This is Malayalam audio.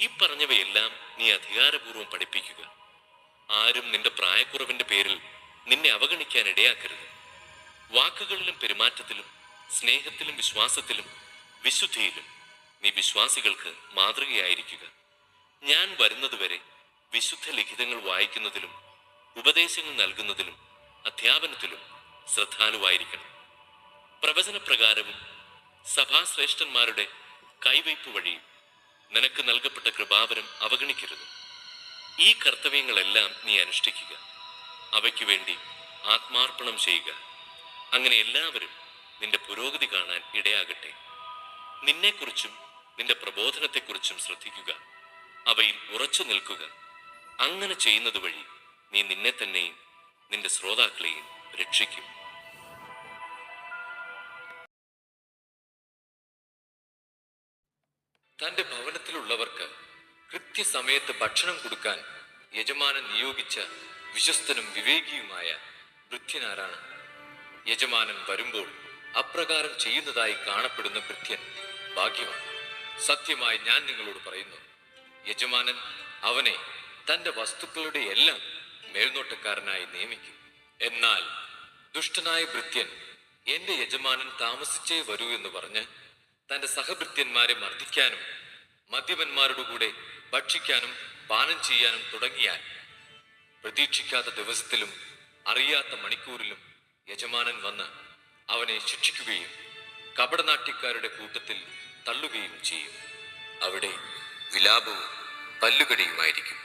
ഈ പറഞ്ഞവയെല്ലാം നീ അധികാരപൂർവം പഠിപ്പിക്കുക. ആരും നിന്റെ പ്രായക്കുറവിന്റെ പേരിൽ നിന്നെ അവഗണിക്കാൻ ഇടയാക്കരുത്. വാക്കുകളിലും പെരുമാറ്റത്തിലും സ്നേഹത്തിലും വിശ്വാസത്തിലും വിശുദ്ധിയിലും നീ വിശ്വാസികൾക്ക് മാതൃകയായിരിക്കുക. ഞാൻ വരുന്നതുവരെ വിശുദ്ധ ലിഖിതങ്ങൾ വായിക്കുന്നതിലും ഉപദേശങ്ങൾ നൽകുന്നതിലും അധ്യാപനത്തിലും ശ്രദ്ധാലുവായിരിക്കണം. പ്രവചനപ്രകാരവും സഭാശ്രേഷ്ഠന്മാരുടെ കൈവയ്പ് വഴിയും നിനക്ക് നൽകപ്പെട്ട കൃപാവരം അവഗണിക്കരുത്. ഈ കർത്തവ്യങ്ങളെല്ലാം നീ അനുഷ്ഠിക്കുക. അവയ്ക്ക് വേണ്ടി ആത്മാർപ്പണം ചെയ്യുക. അങ്ങനെ എല്ലാവരും നിന്റെ പുരോഗതി കാണാൻ ഇടയാകട്ടെ. നിന്നെക്കുറിച്ചും നിന്റെ പ്രബോധനത്തെക്കുറിച്ചും ശ്രദ്ധിക്കുക. അവയിൽ ഉറച്ചു നിൽക്കുക. അങ്ങനെ ചെയ്യുന്നത് വഴി നീ നിന്നെ തന്നെയും നിന്റെ ശ്രോതാക്കളെയും രക്ഷിക്കും. തന്റെ ഭവനത്തിലുള്ളവർക്ക് കൃത്യസമയത്ത് ഭക്ഷണം കൊടുക്കാൻ യജമാനൻ നിയോഗിച്ച വിശ്വസ്തനും വിവേകിയുമായ ഭൃത്യനാരാണ്. യജമാനൻ വരുമ്പോൾ അപ്രകാരം ചെയ്യുന്നതായി കാണപ്പെടുന്ന ഭൃത്യൻ ഭാഗ്യമാണ് സത്യമായി ഞാൻ നിങ്ങളോട് പറയുന്നു യജമാനൻ അവനെ തന്റെ വസ്തുക്കളുടെ എല്ലാം മേൽനോട്ടക്കാരനായി നിയമിക്കും. എന്നാൽ ദുഷ്ടനായ ഭൃത്യൻ എന്റെ യജമാനൻ താമസിച്ചേ വരൂ എന്ന് പറഞ്ഞ് തന്റെ സഹഭൃത്യന്മാരെ മർദ്ദിക്കാനും മദ്യപന്മാരുടെ കൂടെ ഭക്ഷിക്കാനും പാനം ചെയ്യാനും തുടങ്ങിയാൽ പ്രതീക്ഷിക്കാത്ത ദിവസത്തിലും അറിയാത്ത മണിക്കൂറിലും യജമാനൻ വന്ന് അവനെ ശിക്ഷിക്കുകയും കപടനാട്യക്കാരുടെ കൂട്ടത്തിൽ തള്ളുകയും ചെയ്യും. അവിടെ വിലാപവും പല്ലുകടിയുമായിരിക്കും.